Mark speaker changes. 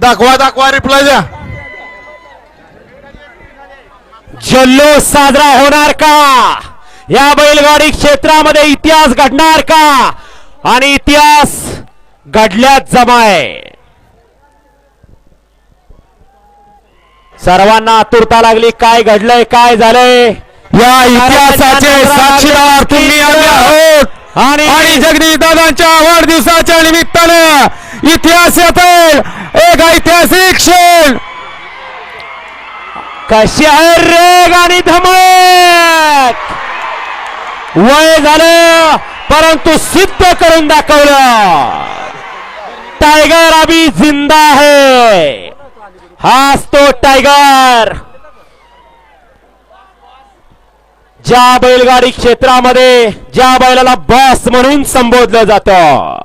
Speaker 1: दाखवा दाखवा रिप्लाय द्या.
Speaker 2: जल्लोष साजरा होणार का? या बैलगाडी क्षेत्रामध्ये इतिहास घडणार का? आणि इतिहास घडल्यात जमाय. सर्वांना आतुरता लागली. काय घडलंय काय झालंय?
Speaker 1: या इतिहासाचे साक्षीदार तुम्ही आहोत.
Speaker 2: आणि
Speaker 1: जगदीश दादांच्या वाढदिवसाच्या निमित्तानं इतिहासातील एक
Speaker 2: कशी आहे रेग आणि धमक? वय झालं परंतु सिद्ध करून दाखवलं. टायगर अभी जिंदा है. हाच तो टायगर. ज्या बैलगाडी क्षेत्रामध्ये ज्या बैलाला बॉस म्हणून संबोधलं जातं.